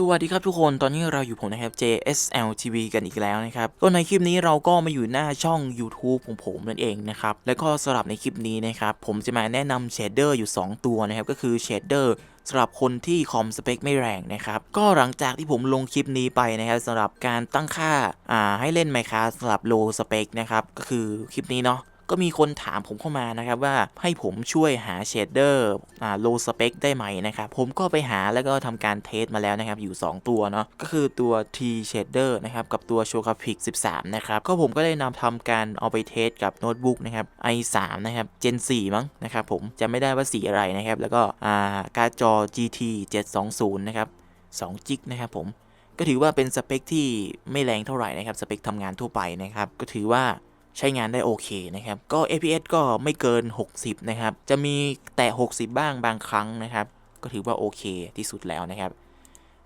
สวัสดีครับทุกคนตอนนี้เราอยู่ผมนะครับ JSL TV กันอีกแล้วนะครับก็ในคลิปนี้เราก็มาอยู่หน้าช่อง YouTube ของผมนั่นเองนะครับแล้วก็สำหรับในคลิปนี้นะครับผมจะมาแนะนำเชดเดอร์อยู่ 2 ตัวนะครับก็คือเชดเดอร์สำหรับคนที่คอมสเปคไม่แรงนะครับ ก็หลังจากที่ผมลงคลิปนี้ไปนะครับสำหรับการตั้งค่าอ่าให้เล่น Minecraft สำหรับ low spec นะครับก็คือคลิปนี้เนาะ ก็มีคนถามผมเข้ามานะครับว่าให้ผมช่วยหาเชดเดอร์อ่า low spec ได้ไหมนะครับผมก็ไปหาแล้วก็ทำการเทสมาแล้วนะครับอยู่ 2 ตัวเนาะก็คือตัว T shader นะครับกับตัว s h o k a p i c 13 นะครับก็ผมก็ได้นำทำการเอาไปเทสกับโน้ตบุ๊กนะครับ i3 นะครับ Gen 4 มั้งนะครับผมจะไม่ได้ว่าสีอะไรนะครับแล้วก็อ่าการ์ดจอ GT 720 นะครับ2จิกนะครับผมก็ถือว่าเป็นสเปคที่ไม่แรงเท่าไหร่นะครับ สเปคทำงานทั่วไปนะครับ ก็ถือว่า ใช้งานได้โอเคนะครับ ก็ APS ก็ไม่เกิน 60 นะครับ จะมีแต่ 60 บ้างบางครั้งนะครับ ก็ถือว่าโอเคที่สุดแล้วนะครับ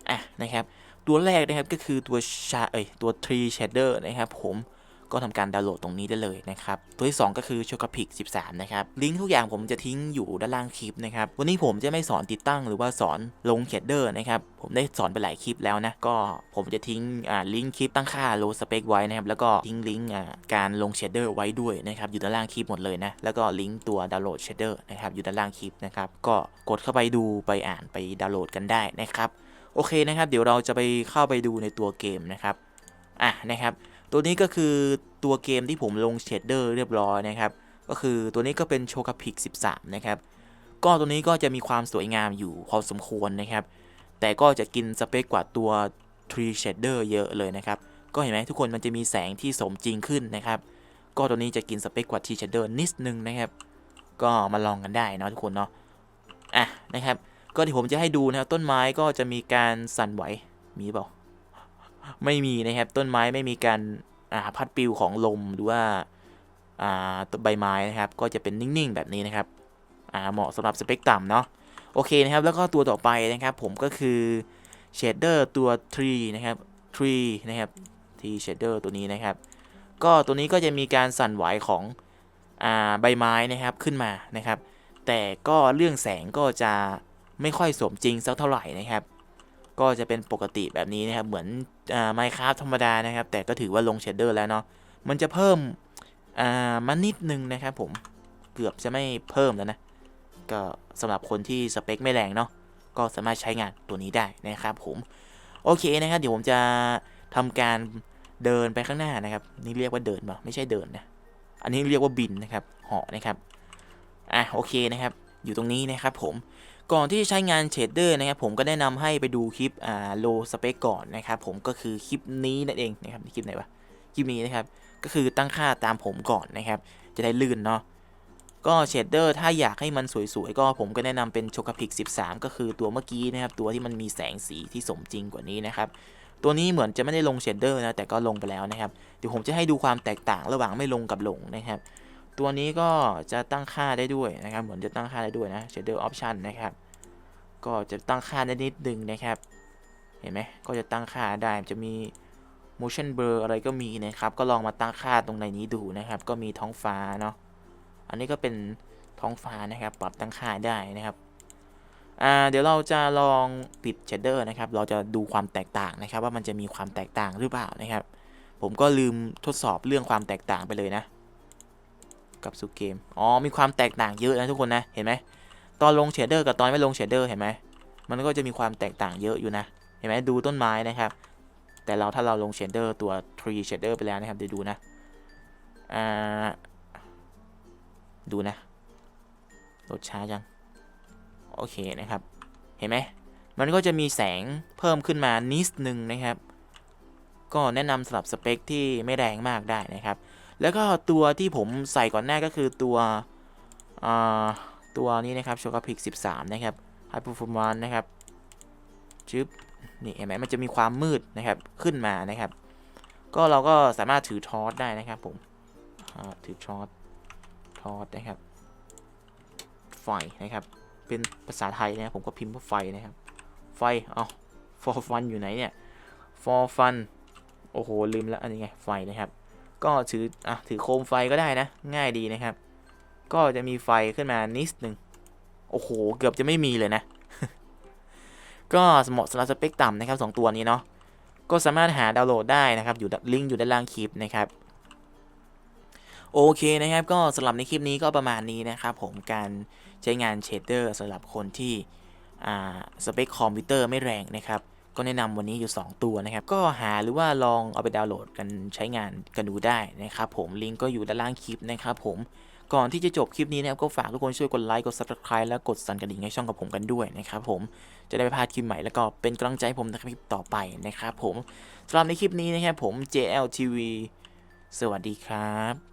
อะนะครับ ตัวแรกนะครับก็คือตัวชาเอ้ยตัว Tree Shader นะครับผม ก็ทำการดาวน์โหลดตรงนี้ได้เลยนะครับ ตัวที่ 2 ก็คือ c h o c a p i c 13 นะครับ ลิงก์ทุกอย่างผมจะทิ้งอยู่ด้านล่างคลิปนะครับ วันนี้ผมจะไม่สอนติดตั้งหรือว่าสอนลงเชดเดอร์นะครับ ผมได้สอนไปหลายคลิปแล้วนะ ก็ผมจะทิ้งลิงก์คลิปตั้งค่า low spec ไว้นะครับ แล้วก็ทิ้งลิงก์การลงเชดเดอร์ไว้ด้วยนะครับ อยู่ด้านล่างคลิปหมดเลยนะ แล้วก็ลิงก์ตัวดาวน์โหลดเชดเดอร์นะครับอยู่ด้านล่างคลิปนะครับ ก็กดเข้าไปดูไปอ่านไปดาวน์โหลดกันได้นะครับ โอเคนะครับ เดี๋ยวเราจะไปเข้าไปดูในตัวเกมนะครับ อะนะครับ ตัวนี้ก็คือตัวเกมที่ผมลงเชดเดอร์เรียบร้อยนะครับ ก็คือตัวนี้ก็เป็นโชคาพิก 13 นะครับ ก็ตัวนี้ก็จะมีความสวยงามอยู่พอสมควรนะครับ แต่ก็จะกินสเปคกว่าตัว Tree Shader เยอะเลยนะครับ ก็เห็นไหมทุกคนมันจะมีแสงที่สมจริงขึ้นนะครับ ก็ตัวนี้จะกินสเปคกว่า Tree Shader นิดนึงนะครับ ก็มาลองกันได้นะทุกคนเนาะ อะนะครับ ก็ที่ผมจะให้ดูนะครับต้นไม้ก็จะมีการสั่นไหว มีเปล่า ไม่มีนะครับ ต้นไม้ไม่มีการ พัดปลิวของลมหรือว่าอ่าใบไม้นะครับก็จะเป็นนิ่งๆแบบนี้นะครับอ่าเหมาะสำหรับสเปกต่ำเนาะโอเคนะครับแล้วก็ตัวต่อไปนะครับผมก็คือเชดเดอร์ตัว tree นะครับ tree นะครับ t shader ตัวนี้นะครับ ก็ตัวนี้ก็จะมีการสั่นไหวของอ่าใบไม้นะครับขึ้นมานะครับ แต่ก็เรื่องแสงก็จะไม่ค่อยสมจริงสักเท่าไหร่นะครับ ก็จะเป็นปกติแบบนี้นะครับ เหมือนไมค์คราฟธรรมดานะครับ แต่ก็ถือว่าลงเชดเดอร์แล้วเนาะ มันจะเพิ่มมานิดนึงนะครับผม เกือบจะไม่เพิ่มแล้วนะ ก็สำหรับคนที่สเปคไม่แรงเนาะ ก็สามารถใช้งานตัวนี้ได้นะครับผม โอเคนะครับ เดี๋ยวผมจะทำการเดินไปข้างหน้านะครับ นี่เรียกว่าเดินป่ะไม่ใช่เดินนะ อันนี้เรียกว่าบินนะครับ เหาะนะครับ อะโอเคนะครับ อยู่ตรงนี้นะครับผมก่อนที่จะใช้งานเชดเดอร์นะครับผมก็แนะนำให้ไปดูคลิปอ่า low spec ก่อนนะครับผมก็คือคลิปนี้นั่นเองนะครับคลิปไหนวะคลิปนี้นะครับก็คือตั้งค่าตามผมก่อนนะครับ จะได้ลื่นเนาะก็เชดเดอร์ถ้าอยากให้มันสวยๆ ก็ผมก็แนะนำเป็นโชคาพิก 13 ก็คือตัวเมื่อกี้นะครับ ตัวที่มันมีแสงสีที่สมจริงกว่านี้นะครับ ตัวนี้เหมือนจะไม่ได้ลงเชดเดอร์นะแต่ก็ลงไปแล้วนะครับ เดี๋ยวผมจะให้ดูความแตกต่างระหว่างไม่ลงกับลงนะครับ ตัวนี้ก็จะตั้งค่าได้ด้วยนะครับ เหมือนจะตั้งค่าได้ด้วยนะ shader option นะครับ ก็จะตั้งค่าได้นิดนึงนะครับ เห็นไหมก็จะตั้งค่าได้ จะมี motion blur อะไรก็มีนะครับ ก็ลองมาตั้งค่าตรงในนี้ดูนะครับ ก็มีท้องฟ้าเนาะ อันนี้ก็เป็นท้องฟ้านะครับ ปรับตั้งค่าได้นะครับเดี๋ยวเราจะลองปิด shader นะครับ เราจะดูความแตกต่างนะครับ ว่ามันจะมีความแตกต่างหรือเปล่านะครับ ผมก็ลืมทดสอบเรื่องความแตกต่างไปเลยนะ กับสู่เกม อ๋อ มีความแตกต่างเยอะนะทุกคนนะ เห็นไหม ตอนลงเชดเดอร์กับตอนไม่ลงเชดเดอร์เห็นไหม มันก็จะมีความแตกต่างเยอะอยู่นะ เห็นไหมดูต้นไม้นะครับ แต่เราถ้าเราลงเชดเดอร์ตัว tree shader ไปแล้วนะครับเดี๋ยวดูนะ อ่า ดูนะโหลดช้าจัง โอเคนะครับ เห็นไหม มันก็จะมีแสงเพิ่มขึ้นมานิดนึงนะครับ ก็แนะนำสำหรับสเปคที่ไม่แรงมากได้นะครับ แล้วก็ตัวที่ผมใส่ก่อนหน้าก็คือตัวตัวนี้นะครับโชคาพิก 13 นะครับ High Performance นะครับจึ๊บนี่เห็นไหมมันจะมีความมืดนะครับขึ้นมานะครับ ก็เราก็สามารถถือทอสได้นะครับผมถือทอสทอสนะครับ ไฟนะครับ เป็นภาษาไทยนะครับผมก็พิมพ์ว่าไฟนะครับ ไฟเอา for fun อยู่ไหนเนี่ย for fun โอ้โหลืมแล้วอันนี้ไงไฟนะครับ ก็ถืออะถือโคมไฟก็ได้นะ ง่ายดีนะครับ ก็จะมีไฟขึ้นมานิดหนึ่งโอ้โห เกือบจะไม่มีเลยนะ ก็เหมาะสำหรับสเปคต่ำนะครับสองตัวนี้เนาะก็สามารถหาดาวน์โหลดได้นะครับ อยู่ลิงก์อยู่ด้านล่างคลิปนะครับโอเคนะครับ ก็สำหรับในคลิปนี้ก็ประมาณนี้นะครับ ผมการใช้งานเชดเดอร์สำหรับคนที่อ่าสเปคคอมพิวเตอร์ไม่แรงนะครับ ก็แนะนำวันนี้อยู่ 2 ตัวนะครับ ก็หาหรือว่าลองเอาไปดาวน์โหลดกันใช้งานกันดูได้นะครับผมลิงก์ก็อยู่ด้านล่างคลิปนะครับผมก่อนที่จะจบคลิปนี้นะครับก็ฝากทุกคนช่วยกดไลค์กด subscribe และกดสั่นกระดิ่งให้ช่องกับผมกันด้วยนะครับผมจะได้ไม่พลาดคลิปใหม่แล้วก็เป็นกำลังใจผมในคลิปต่อไปนะครับผมสำหรับในคลิปนี้นะครับผม JLTV สวัสดีครับ